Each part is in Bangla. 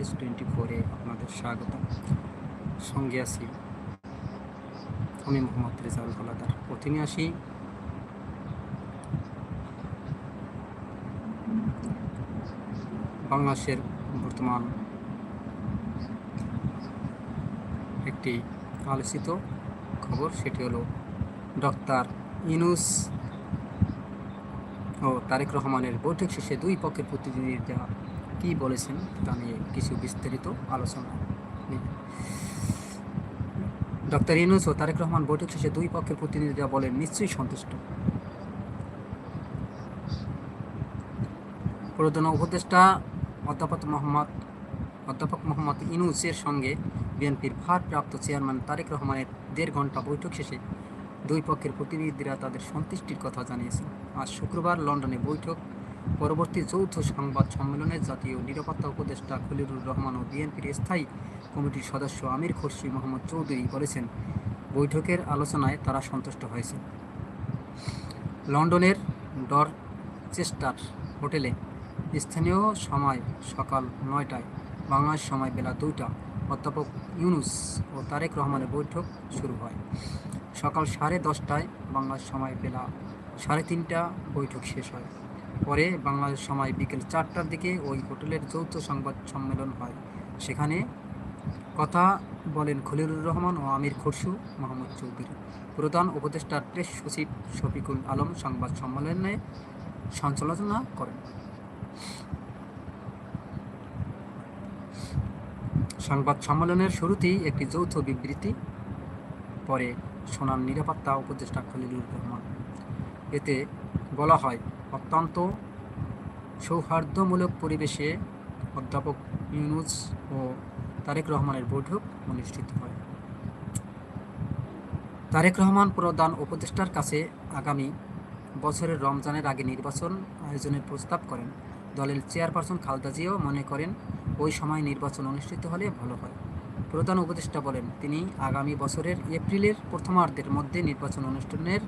নিউজ টোয়েন্টি ফোরে আপনাদের স্বাগত সঙ্গে আছি আমি মোহাম্মদ রেজাউল হলাদার। প্রথমে আসি। বাংলাদেশের বর্তমান একটি আলোচিত খবর, সেটি হলো ডক্টর ইনুস ও তারেক রহমানের বৈঠক শেষে দুই পক্ষের প্রতিনিধিরা কি বলেছেন তা নিয়ে কিছু বিস্তারিত আলোচনা ডক্টর ইনুস ও তারেক রহমান বৈঠক শেষে দুই পক্ষের প্রতিনিধিরা বলেন, নিশ্চয়ই সন্তুষ্ট। প্রধান উপদেষ্টা অধ্যাপক মোহাম্মদ অধ্যাপক মোহাম্মদ ইনুসের সঙ্গে বিএনপির ভারপ্রাপ্ত চেয়ারম্যান তারেক রহমানের দেড় ঘণ্টা বৈঠক শেষে দুই পক্ষের প্রতিনিধিরা তাদের সন্তুষ্টির কথা জানিয়েছেন। আজ শুক্রবার লন্ডনে বৈঠক পরবর্তী যৌথ সংবাদ সম্মেলনে জাতীয় নিরাপত্তা উপদেষ্টা খলিলুর রহমান ও বিএনপির স্থায়ী কমিটির সদস্য আমির খুরশি মোহাম্মদ চৌধুরী বলেছেন, বৈঠকের আলোচনায় তারা সন্তুষ্ট হয়েছে। লন্ডনের ডরচেস্টার হোটেলে স্থানীয় সময় সকাল নয়টায়, বাংলাদেশ সময় বেলা দুইটা, অধ্যাপক ইউনুস ও তারেক রহমানের বৈঠক শুরু হয়। সকাল সাড়ে দশটায় বাংলাদেশ সময় বেলা সাড়ে তিনটা বৈঠক শেষ হয়। পরে বাংলাদেশ সময় বিকেল চারটার দিকে ওই হোটেলের যৌথ সংবাদ সম্মেলন হয়। সেখানে কথা বলেন খলিলুর রহমান ও আমির খসরু মোহাম্মদ চৌধুরী। প্রধান উপদেষ্টার প্রেস সচিব শফিকুল আলম সংবাদ সম্মেলনে সঞ্চালনা করেন। সংবাদ সম্মেলনের শুরুতেই একটি যৌথ বিবৃতি, পরে সোনার নিরাপত্তা উপদেষ্টা খলিলুর রহমান। এতে বলা হয় অত্যন্ত সৌহার্দ্যমূলক পরিবেশে অধ্যাপক ইউনুস ও তারেক রহমানের বৈঠক অনুষ্ঠিত হয়। তারেক রহমান প্রধান উপদেষ্টার কাছে আগামী বছরের রমজানের আগে নির্বাচন আয়োজনের প্রস্তাব করেন। দলের চেয়ারপারসন খালেদা জিয়াও মনে করেন, ওই সময় নির্বাচন অনুষ্ঠিত হলে ভালো হয়। প্রধান উপদেষ্টা বলেন, তিনি আগামী বছরের এপ্রিলের প্রথমার্ধের মধ্যে নির্বাচন অনুষ্ঠানের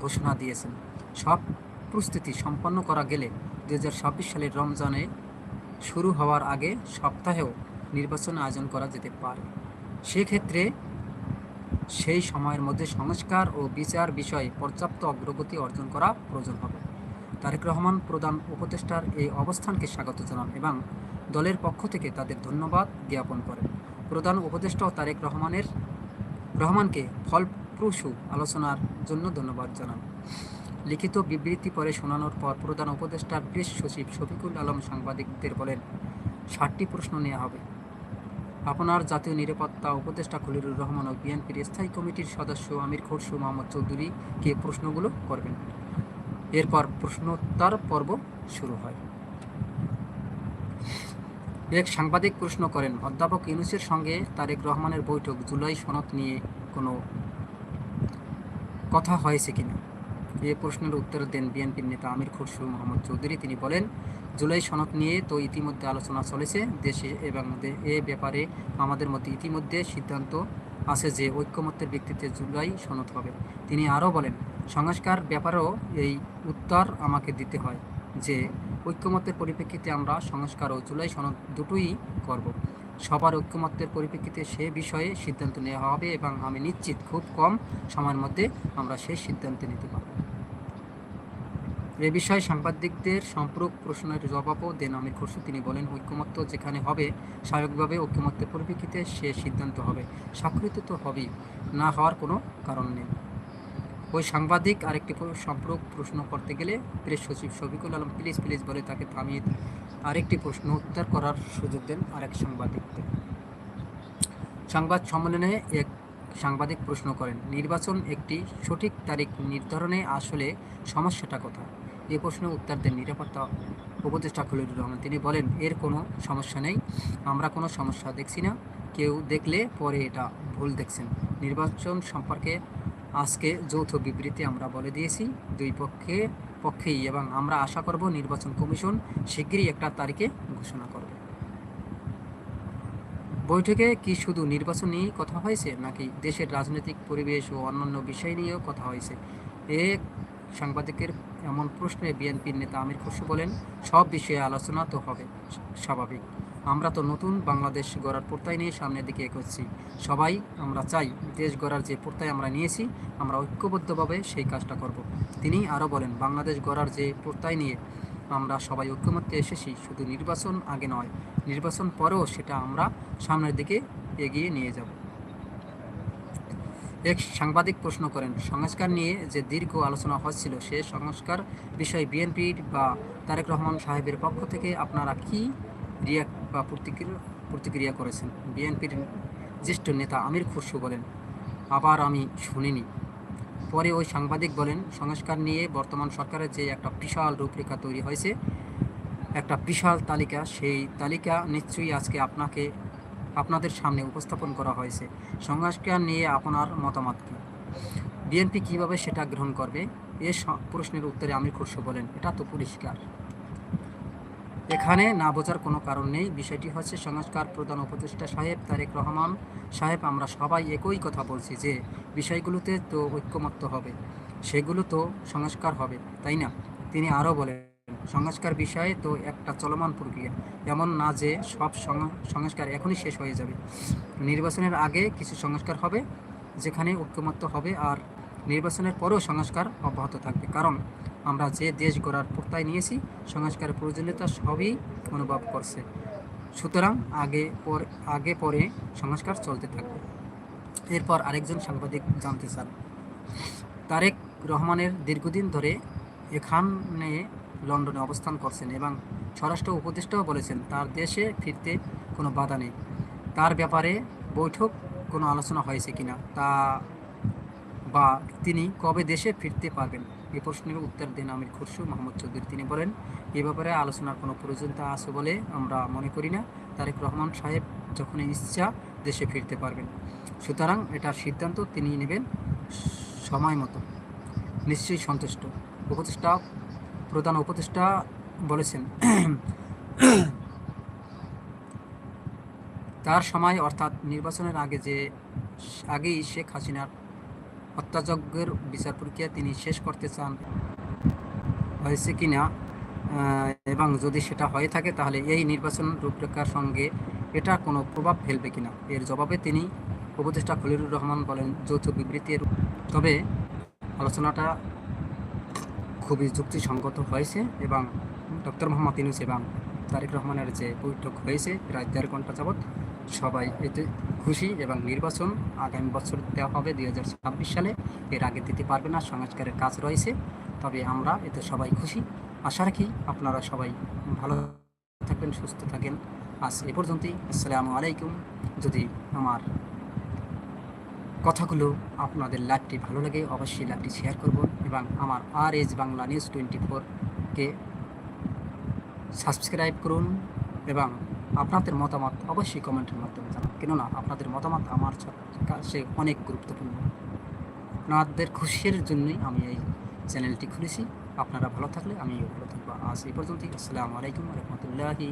ঘোষণা দিয়েছেন। সব প্রস্তুতি সম্পন্ন করা গেলে দু সালের রমজানে শুরু হওয়ার আগে সপ্তাহেও নির্বাচন আয়োজন করা যেতে পারে। সেক্ষেত্রে সেই সময়ের মধ্যে সংস্কার ও বিচার বিষয়ে পর্যাপ্ত অগ্রগতি অর্জন করা প্রয়োজন হবে। তারেক রহমান, প্রধান উপদেষ্টার এই অবস্থানকে স্বাগত জানান এবং দলের পক্ষ থেকে তাদের ধন্যবাদ জ্ঞাপন করেন। প্রধান উপদেষ্টা তারেক রহমানের, রহমানকে ফলপ্রসূ আলোচনার জন্য ধন্যবাদ জানান। লিখিত বিবৃতি পরে শোনানোর পর প্রধান উপদেষ্টা প্রেস সচিব শফিকুল আলম সাংবাদিকদের বলেন, ষাটটি প্রশ্ন নেওয়া হবে। আপনার জাতীয় নিরাপত্তা উপদেষ্টা খলিলুর রহমান ও বিএনপির স্থায়ী কমিটির সদস্য আমির খসরু মোহাম্মদ চৌধুরীকে প্রশ্নগুলো করবেন। এরপর প্রশ্নোত্তর পর্ব শুরু হয়। এক সাংবাদিক প্রশ্ন করেন, অধ্যাপক ইউনুসের সঙ্গে তারেক রহমানের বৈঠক জুলাই সনদ নিয়ে কোনো কথা হয়েছে কিনা? এ প্রশ্নের উত্তর দেন বিএনপির নেতা আমির খুরশু মোহাম্মদ চৌধুরী। তিনি বলেন, জুলাই সনদ নিয়ে তো ইতিমধ্যে আলোচনা চলেছে দেশে এবং এ ব্যাপারে আমাদের মধ্যে ইতিমধ্যে সিদ্ধান্ত আছে যে ঐক্যমত্যের ভিত্তিতে জুলাই সনদ হবে। তিনি আরও বলেন, সংস্কার ব্যাপারেও এই উত্তর আমাকে দিতে হয় যে ঐক্যমত্যের পরিপ্রেক্ষিতে আমরা সংস্কার ও জুলাই সনদ দুটোই করব। সবার ঐক্যমত্যের পরিপ্রেক্ষিতে সে বিষয়ে সিদ্ধান্ত নেওয়া হবে এবং আমি নিশ্চিত খুব কম সময়ের মধ্যে আমরা সেই সিদ্ধান্ত নিতে পারব। এ বিষয়ে সাংবাদিকদের সম্পূরক প্রশ্নের জবাবও দেন আমির খসরু তিনি বলেন, ঐক্যমত্য যেখানে হবে, স্বাভাবিকভাবে ঐক্যমত্যের পরিপ্রেক্ষিতে সে সিদ্ধান্ত হবে। স্বাক্ষরিত তো হবেই, না হওয়ার কোনো কারণ নেই। ওই সাংবাদিক আরেকটি প্র- সম্পূরক প্রশ্ন করতে গেলে প্রেস সচিব শফিকুল আলম, প্লিজ প্লিজ, বলে তাকে থামিয়ে আরেকটি প্রশ্ন উত্তর করার সুযোগ দেন আরেক সাংবাদিককে সংবাদ সম্মেলনে এক সাংবাদিক প্রশ্ন করেন, নির্বাচন একটি সঠিক তারিখ নির্ধারণে আসলে সমস্যাটা কোথায়? এই প্রশ্নের উত্তর দেন নিরাপত্তা উপদেষ্টা খলিলুর রহমান। তিনি বলেন, এর কোনো সমস্যা নেই। আমরা কোনো সমস্যা দেখছি না। কেউ দেখলে পরে এটা ভুল দেখছেন। নির্বাচন সম্পর্কে আজকে যৌথ বিবৃতি আমরা বলে দিয়েছি। দুই পক্ষে, পক্ষেই এবং আমরা আশা করব নির্বাচন কমিশন শিগগিরই একটা তারিখে ঘোষণা করবে। বৈঠকে কি শুধু নির্বাচন নিয়েই কথা হয়েছে, নাকি দেশের রাজনৈতিক পরিবেশ ও অন্যান্য বিষয় নিয়েও কথা হয়েছে? এ সাংবাদিকের এমন প্রশ্নে বিএনপির নেতা আমির খসরু বলেন, সব বিষয়ে আলোচনা তো হবে স্বাভাবিক। আমরা তো নতুন বাংলাদেশ গড়ার প্রত্যয় নিয়ে সামনের দিকে এগোচ্ছি। সবাই আমরা চাই দেশ গড়ার যে প্রত্যয় আমরা নিয়েছি, আমরা ঐক্যবদ্ধভাবে সেই কাজটা করব। তিনি আরও বলেন, বাংলাদেশ গড়ার যে প্রত্যয় নিয়ে আমরা সবাই ঐক্যমত্যে এসেছি, শুধু নির্বাচন আগে নয়, নির্বাচন পরেও সেটা আমরা সামনের দিকে এগিয়ে নিয়ে যাব। এক সাংবাদিক প্রশ্ন করেন, সংস্কার নিয়ে যে দীর্ঘ আলোচনা হচ্ছিল, সে সংস্কার বিষয়ে বিএনপির বা তারেক রহমান সাহেবের পক্ষ থেকে আপনারা কি রিয়াক্ট বা প্রতিক্রিয়া প্রতিক্রিয়া করেছেন? বিএনপির জ্যেষ্ঠ নেতা আমির খুরশু বলেন, আবার আমি শুনিনি। পরে ওই সাংবাদিক বলেন, সংস্কার নিয়ে বর্তমান সরকারের যে একটা বিশাল রূপরেখা তৈরি হয়েছে, একটা বিশাল তালিকা, সেই তালিকা নিশ্চয়ই আজকে আপনাকে আপনাদের সামনে উপস্থাপন করা হয়েছে। সংস্কার নিয়ে আপনার মতামত কী? বিএনপি কীভাবে সেটা গ্রহণ করবে? এ প্রশ্নের উত্তরে আমির খুরশু বলেন, এটা তো পরিষ্কার। এখানে না বোঝার কোনো কারণ নেই। বিষয়টি হচ্ছে সংস্কার প্রধান উপদেষ্টা সাহেব তারেক রহমান সাহেব, আমরা সবাই একই কথা বলছি যে বিষয়গুলোতে তো ঐক্যমত্য হবে। সেগুলো তো সংস্কার হবে, তাই না? তিনি আরও বলেন সংস্কার বিষয়ে তো একটা চলমান প্রক্রিয়া। এমন না যে সব সংস্কার এখনই শেষ হয়ে যাবে। নির্বাচনের আগে কিছু সংস্কার হবে, যেখানে ঐক্যমত্য হবে, আর নির্বাচনের পরেও সংস্কার অব্যাহত থাকবে। কারণ আমরা যে দেশ গড়ার প্রত্যয় নিয়েছি সংস্কারের প্রয়োজনীয়তা সবই অনুভব করছে। সুতরাং আগে পর, আগে পরে সংস্কার চলতে থাকবে। এরপর আরেকজন সাংবাদিক জানতে চান। তারেক রহমানের দীর্ঘদিন ধরে এখানে লন্ডনে অবস্থান করছেন এবং স্বরাষ্ট্র উপদেষ্টাও বলেছেন, তার দেশে ফিরতে কোনো বাধা নেই। তার ব্যাপারে বৈঠক কোনো আলোচনা হয়েছে কিনা তা বা তিনি কবে দেশে ফিরতে পারবেন, এ প্রশ্নের উত্তর দেন আমির খুরশু মোহাম্মদ চৌধুরী। তিনি বলেন, এ ব্যাপারে আলোচনার কোনো প্রয়োজনীয়তা আছে বলে আমরা মনে করি না। তারেক রহমান সাহেব যখন ইচ্ছা দেশে ফিরতে পারবেন। সুতরাং এটার সিদ্ধান্ত তিনি নেবেন সময় মতো। নিশ্চয়ই সন্তুষ্ট। উপদেষ্টা প্রধান উপদেষ্টা বলেছেন। তার সময় অর্থাৎ নির্বাচনের আগে যে আগেই শেখ হাসিনার হত্যাযজ্ঞের বিচার প্রক্রিয়া তিনি শেষ করতে চান হয়েছে কিনা আহ, এবং যদি সেটা হয়ে থাকে তাহলে এই নির্বাচন রূপরেখার সঙ্গে এটা কোনো প্রভাব ফেলবে কিনা? এর জবাবে তিনি উপদেষ্টা খলিলুর রহমান বলেন যৌথ বিবৃতির তবে আলোচনাটা খুবই যুক্তিসঙ্গত হয়েছে এবং ডক্টর মোহাম্মদ ইনুস এবং তারেক রহমানের যে বৈঠক হয়েছে, প্রায় দেড় ঘণ্টা যাবৎ সবাই এতে খুশি এবং নির্বাচন আগামী বছর দেওয়া হবে দুই হাজার ছাব্বিশ সালে। এর আগে দিতে পারবে না, সংস্কারের কাজ রয়েছে, তবে আমরা এতে সবাই খুশি। আশা রাখি আপনারা সবাই ভালো থাকবেন, সুস্থ থাকেন। আজ এ পর্যন্তই। আসসালামু আলাইকুম। যদি আমার কথাগুলো আপনাদের লাইভটি ভালো লাগে, অবশ্যই লাইভটি শেয়ার করবেন এবং আমার আর এজ বাংলা নিউজ টোয়েন্টি ফোরকে সাবস্ক্রাইব করুন এবং আপনাদের মতামত অবশ্যই কমেন্টের মাধ্যমে জানান। কেননা আপনাদের মতামত আমার কাছে অনেক গুরুত্বপূর্ণ। আপনাদের খুশির জন্যই আমি এই চ্যানেলটি খুলেছি। আপনারা ভালো থাকলে আমিও ভালো থাকব। আজ এই পর্যন্তই। আসসালামু আলাইকুম রহমতুল্লাহি